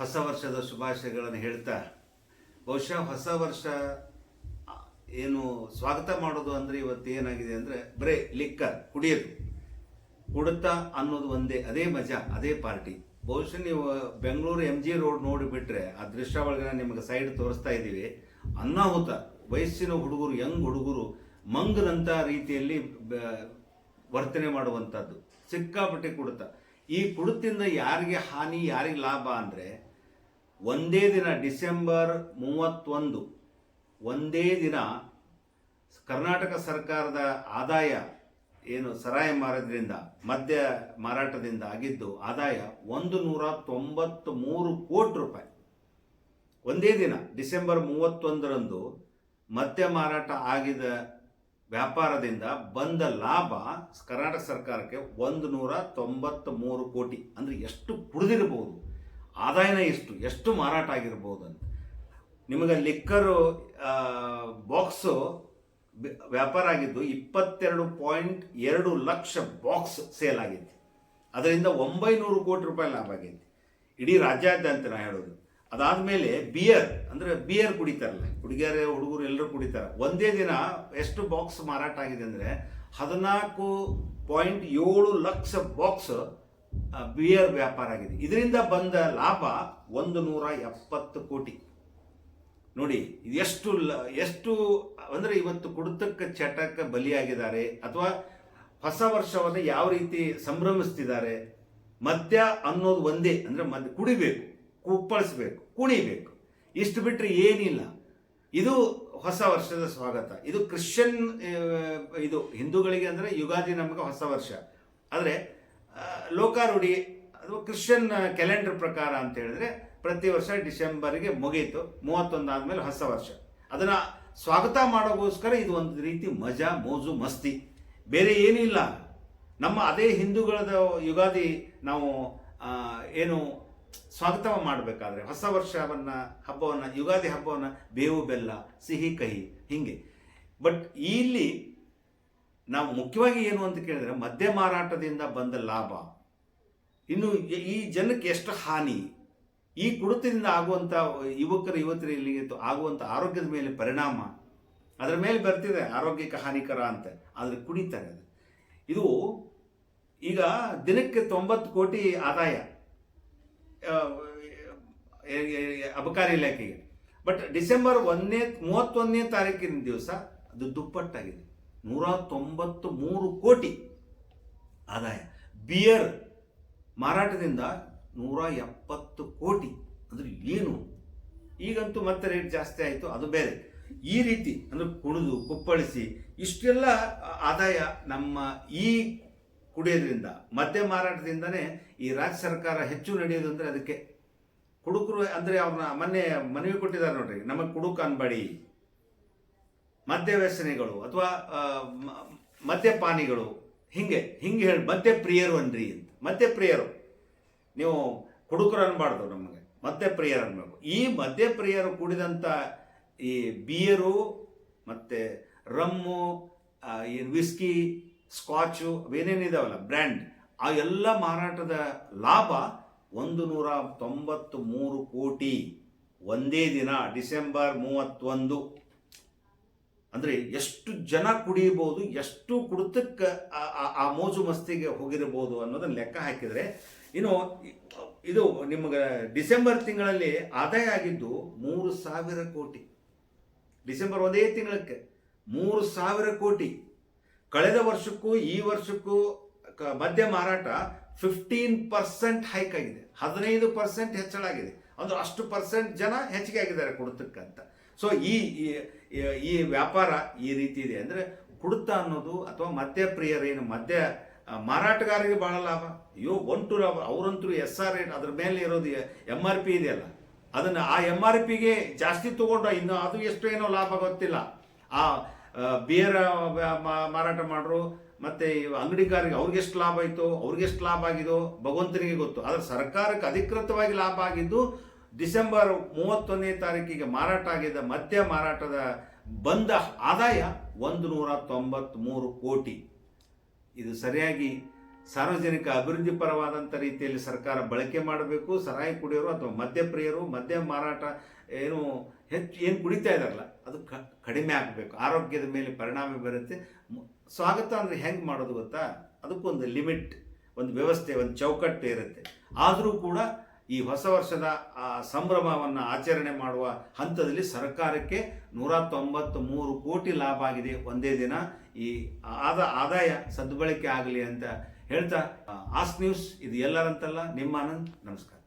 ಹೊಸ ವರ್ಷದ ಶುಭಾಶಯಗಳನ್ನು ಹೇಳ್ತಾ, ಬಹುಶಃ ಹೊಸ ವರ್ಷ ಏನು ಸ್ವಾಗತ ಮಾಡೋದು ಅಂದರೆ ಇವತ್ತು ಏನಾಗಿದೆ ಅಂದರೆ ಬರೇ ಲಿಕ್ಕರ್ ಕುಡಿಯೋದು. ಕುಡುತ್ತಾ ಅನ್ನೋದು ಒಂದೇ, ಅದೇ ಮಜಾ, ಅದೇ ಪಾರ್ಟಿ. ಬಹುಶಃ ನೀವು ಬೆಂಗಳೂರು ಎಂ ಜಿ ರೋಡ್ ನೋಡಿಬಿಟ್ರೆ, ಆ ದೃಶ್ಯ ಒಳಗಡೆ ನಿಮಗೆ ಸೈಡ್ ತೋರಿಸ್ತಾ ಇದ್ದೀವಿ. ಅನ್ನಾಹುತ ವಯಸ್ಸಿನ ಹುಡುಗರು, ಯಂಗ್ ಹುಡುಗರು ಮಂಗನಂಥ ರೀತಿಯಲ್ಲಿ ವರ್ತನೆ ಮಾಡುವಂಥದ್ದು. ಸಿಕ್ಕಾಪಟ್ಟೆ ಕುಡುತ. ಈ ಕುಡಿತಿಂದ ಯಾರಿಗೆ ಹಾನಿ, ಯಾರಿಗೆ ಲಾಭ ಅಂದರೆ ಒಂದೇ ದಿನ ಡಿಸೆಂಬರ್ ಮೂವತ್ತೊಂದು, ಒಂದೇ ದಿನ ಕರ್ನಾಟಕ ಸರ್ಕಾರದ ಆದಾಯ ಏನು ಸರಾಯ ಮಾರದ್ರಿಂದ, ಮದ್ಯ ಮಾರಾಟದಿಂದ ಆಗಿದ್ದು ಆದಾಯ ಒಂದು ನೂರ ತೊಂಬತ್ತು ಮೂರು ಕೋಟಿ ರೂಪಾಯಿ. ಒಂದೇ ದಿನ, ಡಿಸೆಂಬರ್ ಮೂವತ್ತೊಂದರಂದು ಮದ್ಯ ಮಾರಾಟ ಆಗಿದ ವ್ಯಾಪಾರದಿಂದ ಬಂದ ಲಾಭ ಕರ್ನಾಟಕ ಸರ್ಕಾರಕ್ಕೆ ಒಂದು ನೂರ ತೊಂಬತ್ತ ಮೂರು ಕೋಟಿ. ಅಂದರೆ ಎಷ್ಟು ಕುಡಿದಿರ್ಬೋದು? ಆದಾಯನ ಎಷ್ಟು? ಎಷ್ಟು ಮಾರಾಟ ಆಗಿರ್ಬೋದು ಅಂತ. ನಿಮಗೆ ಲಿಕ್ಕರು ಬಾಕ್ಸು ವ್ಯಾಪಾರ ಆಗಿದ್ದು ಇಪ್ಪತ್ತೆರಡು ಪಾಯಿಂಟ್ ಎರಡು ಲಕ್ಷ ಬಾಕ್ಸ್ ಸೇಲ್ ಆಗೈತಿ. ಅದರಿಂದ ಒಂಬೈನೂರು ಕೋಟಿ ರೂಪಾಯಿ ಲಾಭ ಆಗೈತಿ. ಇಡೀ ರಾಜ್ಯಾದ್ಯಂತ ನಾ ಹೇಳೋದು. ಅದಾದಮೇಲೆ ಬಿಯರ್ ಅಂದರೆ ಬಿಯರ್ ಕುಡಿತಾರಲ್ಲ ಹುಡುಗಿಯರೇ ಹುಡುಗರು ಎಲ್ಲರೂ ಕುಡಿತಾರೆ. ಒಂದೇ ದಿನ ಎಷ್ಟು ಬಾಕ್ಸ್ ಮಾರಾಟ ಆಗಿದೆ ಅಂದರೆ ಹದಿನಾಲ್ಕು ಪಾಯಿಂಟ್ ಏಳು ಲಕ್ಷ ಬಾಕ್ಸ್ ಬಿಯರ್ ವ್ಯಾಪಾರ ಆಗಿದೆ. ಇದರಿಂದ ಬಂದ ಲಾಭ ಒಂದು ನೂರ ಎಪ್ಪತ್ತು ಕೋಟಿ. ನೋಡಿ ಎಷ್ಟು ಎಷ್ಟು, ಅಂದರೆ ಇವತ್ತು ಕುಡಿತಕ್ಕೆ ಚಟಕ್ಕೆ ಬಲಿಯಾಗಿದ್ದಾರೆ, ಅಥವಾ ಹೊಸ ವರ್ಷವನ್ನು ಯಾವ ರೀತಿ ಸಂಭ್ರಮಿಸ್ತಿದ್ದಾರೆ, ಮದ್ಯ ಅನ್ನೋದು ಒಂದೇ, ಅಂದರೆ ಮದ್ ಕುಡಿಬೇಕು. ಕುಪ್ಪಳಿಸ್ಬೇಕು, ಕುಣಿಬೇಕು. ಇಷ್ಟು ಬಿಟ್ಟರೆ ಏನಿಲ್ಲ. ಇದು ಹೊಸ ವರ್ಷದ ಸ್ವಾಗತ. ಇದು ಕ್ರಿಶ್ಚಿಯನ್ ಇದು ಹಿಂದೂಗಳಿಗೆ ಅಂದರೆ ಯುಗಾದಿ ನಮಗೆ ಹೊಸ ವರ್ಷ. ಆದರೆ ಲೋಕಾರೂಢಿ ಅಥವಾ ಕ್ರಿಶ್ಚಿಯನ್ ಕ್ಯಾಲೆಂಡರ್ ಪ್ರಕಾರ ಅಂತ ಹೇಳಿದ್ರೆ ಪ್ರತಿ ವರ್ಷ ಡಿಸೆಂಬರ್ಗೆ ಮುಗೀತು. ಮೂವತ್ತೊಂದು ಆದಮೇಲೆ ಹೊಸ ವರ್ಷ. ಅದನ್ನು ಸ್ವಾಗತ ಮಾಡೋಗೋಸ್ಕರ ಇದು ಒಂದು ರೀತಿ ಮಜಾ, ಮೋಜು, ಮಸ್ತಿ. ಬೇರೆ ಏನಿಲ್ಲ. ನಮ್ಮ ಅದೇ ಹಿಂದೂಗಳದ ಯುಗಾದಿ ನಾವು ಏನು ಸ್ವಾಗತ ಮಾಡಬೇಕಾದ್ರೆ ಹೊಸ ವರ್ಷವನ್ನು, ಹಬ್ಬವನ್ನು, ಯುಗಾದಿ ಹಬ್ಬವನ್ನು ಬೇವು, ಬೆಲ್ಲ, ಸಿಹಿ, ಕಹಿ, ಹೀಗೆ. ಬಟ್ ಇಲ್ಲಿ ನಾವು ಮುಖ್ಯವಾಗಿ ಏನು ಅಂತ ಕೇಳಿದ್ರೆ ಮದ್ಯ ಮಾರಾಟದಿಂದ ಬಂದ ಲಾಭ. ಇನ್ನು ಈ- ಜನಕ್ಕೆ ಎಷ್ಟು ಹಾನಿ? ಈ ಕುಡಿತದಿಂದ ಆಗುವಂಥ ಯುವಕರ ಯುವತಿಯರಿಗೆ ಆಗುವಂಥ ಆರೋಗ್ಯದ ಮೇಲೆ ಪರಿಣಾಮ. ಅದರ ಮೇಲೆ ಬರ್ತಿದೆ ಆರೋಗ್ಯಕ್ಕೆ ಹಾನಿಕರ ಅಂತ. ಆದರೆ ಕುಡಿತಾರೆ ಅದು. ಇದು ಈಗ ದಿನಕ್ಕೆ ತೊಂಬತ್ತು ಕೋಟಿ ಆದಾಯ. ಅಬಕಾರಿ ಇಲಾಖೆಗೆ. ಬಟ್ ಡಿಸೆಂಬರ್ ಒಂದನೇ, ಮೂವತ್ತೊಂದನೇ ತಾರೀಕಿನ ದಿವಸ ಅದು ದುಪ್ಪಟ್ಟಾಗಿದೆ. ನೂರ ತೊಂಬತ್ತು ಮೂರು ಕೋಟಿ ಆದಾಯ. ಬಿಯರ್ ಮಾರಾಟದಿಂದ ನೂರ ಎಪ್ಪತ್ತು ಕೋಟಿ. ಅಂದ್ರೆ ಏನು? ಈಗಂತೂ ಮತ್ತೆ ರೇಟ್ ಜಾಸ್ತಿ ಆಯಿತು, ಅದು ಬೇರೆ. ಈ ರೀತಿ ಅಂದರೆ ಕುಣಿದು, ಕುಪ್ಪಳಿಸಿ, ಇಷ್ಟೆಲ್ಲ ಆದಾಯ ನಮ್ಮ ಈ ಕುಡಿಯೋದ್ರಿಂದ, ಮದ್ಯ ಮಾರಾಟದಿಂದನೇ ಈ ರಾಜ್ಯ ಸರ್ಕಾರ ಹೆಚ್ಚು ನಡೆಯೋದು ಅಂದರೆ ಅದಕ್ಕೆ ಕುಡುಕರು ಅಂದರೆ ಅವ್ರನ್ನ ಮೊನ್ನೆ ಮನವಿ ಕೊಟ್ಟಿದ್ದಾರೆ ನೋಡ್ರಿ, ನಮಗೆ ಕುಡುಕ ಅನ್ಬಾಡಿ. ಮದ್ಯ ವ್ಯಸನಿಗಳು ಅಥವಾ ಮದ್ಯಪಾನಿಗಳು, ಹಿಂಗೆ ಹಿಂಗೆ ಹೇಳಿ, ಮದ್ಯಪ್ರಿಯರು ಅನ್ರಿ ಅಂತ, ಮದ್ಯಪ್ರಿಯರು. ನೀವು ಕುಡುಕರು ಅನ್ಬಾರ್ದು ನಮಗೆ, ಮದ್ಯಪ್ರಿಯರು ಅನ್ಬೇಕು. ಈ ಮದ್ಯ ಪ್ರಿಯರು ಕೂಡಿದಂಥ ಈ ಬಿಯರು, ಮತ್ತು ರಮ್ಮು ವಿಸ್ಕಿ ಸ್ಕಾಚು ಅವೇನೇನಿದಾವಲ್ಲ ಬ್ರ್ಯಾಂಡ್, ಆ ಎಲ್ಲ ಮಾರಾಟದ ಲಾಭ ಒಂದು ನೂರ ತೊಂಬತ್ತು ಮೂರು ಕೋಟಿ ಒಂದೇ ದಿನ, ಡಿಸೆಂಬರ್ ಮೂವತ್ತೊಂದು. ಅಂದರೆ ಎಷ್ಟು ಜನ ಕುಡಿಯಬಹುದು, ಎಷ್ಟು ಕುಡಿತಕ್ಕೆ ಆ- ಮೋಜು ಮಸ್ತಿಗೆ ಹೋಗಿರಬಹುದು ಅನ್ನೋದನ್ನು ಲೆಕ್ಕ ಹಾಕಿದರೆ, ಇನ್ನು ಇದು ನಿಮಗೆ ಡಿಸೆಂಬರ್ ತಿಂಗಳಲ್ಲಿ ಆದಾಯ ಆಗಿದ್ದು ಮೂರು ಸಾವಿರ ಕೋಟಿ. ಡಿಸೆಂಬರ್ ಒಂದೇ ತಿಂಗಳಕ್ಕೆ ಮೂರು ಸಾವಿರ ಕೋಟಿ. ಕಳೆದ ವರ್ಷಕ್ಕೂ ಈ ವರ್ಷಕ್ಕೂ ಮದ್ಯ ಮಾರಾಟ ಫಿಫ್ಟೀನ್ ಪರ್ಸೆಂಟ್ ಹೈಕ್ ಆಗಿದೆ. ಹದಿನೈದು ಪರ್ಸೆಂಟ್ ಹೆಚ್ಚಳ ಆಗಿದೆ. ಅಂದ್ರೆ ಅಷ್ಟು ಪರ್ಸೆಂಟ್ ಜನ ಹೆಚ್ಚಿಗೆ ಆಗಿದ್ದಾರೆ ಕುಡಿತಕ್ಕಂತ. ಸೊ ಈ, ಈ- ವ್ಯಾಪಾರ ಈ ರೀತಿ ಇದೆ. ಅಂದರೆ ಕುಡಿತ ಅನ್ನೋದು ಅಥವಾ ಮದ್ಯ ಪ್ರಿಯರೇನು ಮದ್ಯ ಮಾರಾಟಗಾರರಿಗೆ ಬಹಳ ಲಾಭ. ಅಯ್ಯೋ ಒನ್ ಟು ಲಾಭ. ಅವರಂತೂ ಎಸ್ ಆರ್ ರೇಟ್ ಅದ್ರ ಮೇಲೆ ಇರೋದು ಎಂ ಆರ್ ಪಿ ಇದೆಯಲ್ಲ. ಅದನ್ನು ಆ ಎಂ ಆರ್ ಪಿಗೆ ಜಾಸ್ತಿ ತಗೊಂಡ್ರೆ ಇನ್ನು ಅದು ಎಷ್ಟು ಏನೋ ಲಾಭ ಗೊತ್ತಿಲ್ಲ. ಆ ಬಿಯರ್ ಮಾರಾಟ ಮಾಡ್ರು. ಮತ್ತೆ ಅಂಗಡಿಕಾರಿಗೆ ಅವ್ರಿಗೆಷ್ಟು ಲಾಭ ಆಯಿತು? ಅವ್ರಿಗೆ ಎಷ್ಟು ಲಾಭ ಆಗಿದೋ ಭಗವಂತನಿಗೆ ಗೊತ್ತು. ಆದರೆ ಸರ್ಕಾರಕ್ಕೆ ಅಧಿಕೃತವಾಗಿ ಲಾಭ ಆಗಿದ್ದು ಡಿಸೆಂಬರ್ ಮೂವತ್ತೊಂದನೇ ತಾರೀಕಿಗೆ ಮಾರಾಟ ಆಗಿದ್ದ ಮದ್ಯ ಮಾರಾಟದ ಬಂದ ಆದಾಯ ಒಂದು ನೂರ ತೊಂಬತ್ತ್ಮೂರು ಕೋಟಿ. ಇದು ಸರಿಯಾಗಿ ಸಾರ್ವಜನಿಕ ಅಭಿವೃದ್ಧಿ ಪರವಾದಂಥ ರೀತಿಯಲ್ಲಿ ಸರ್ಕಾರ ಬಳಕೆ ಮಾಡಬೇಕು, ಸರಾಯಿ ಕುಡಿಯೋರು ಅಥವಾ ಮದ್ಯಪ್ರಿಯರು, ಮದ್ಯ ಮಾರಾಟ ಏನು ಹೆಚ್ಚು, ಏನು ಕುಡಿತಾ ಇದಾರಲ್ಲ ಅದು ಕಡಿಮೆ ಆಗಬೇಕು. ಆರೋಗ್ಯದ ಮೇಲೆ ಪರಿಣಾಮ ಬೀರುತ್ತೆ. ಸ್ವಾಗತ ಅಂದರೆ ಹೆಂಗೆ ಮಾಡೋದು ಗೊತ್ತಾ? ಅದಕ್ಕೊಂದು ಲಿಮಿಟ್, ಒಂದು ವ್ಯವಸ್ಥೆ, ಒಂದು ಚೌಕಟ್ಟು ಇರುತ್ತೆ. ಆದರೂ ಕೂಡ ಈ ಹೊಸ ವರ್ಷದ, ಆ, ಸಂಭ್ರಮವನ್ನು ಆಚರಣೆ ಮಾಡುವ ಹಂತದಲ್ಲಿ ಸರ್ಕಾರಕ್ಕೆ ನೂರ ತೊಂಬತ್ತು ಮೂರು ಕೋಟಿ ಲಾಭ ಆಗಿದೆ ಒಂದೇ ದಿನ. ಈ ಆದ, ಆದಾಯ ಸದ್ಬಳಕೆ ಆಗಲಿ ಅಂತ ಹೇಳ್ತಾ ಆಸ್ ನ್ಯೂಸ್ ಇದು ಎಲ್ಲರಂತಲ್ಲ ನಿಮ್ಮ ಆನಂದ್ ನಮಸ್ಕಾರ.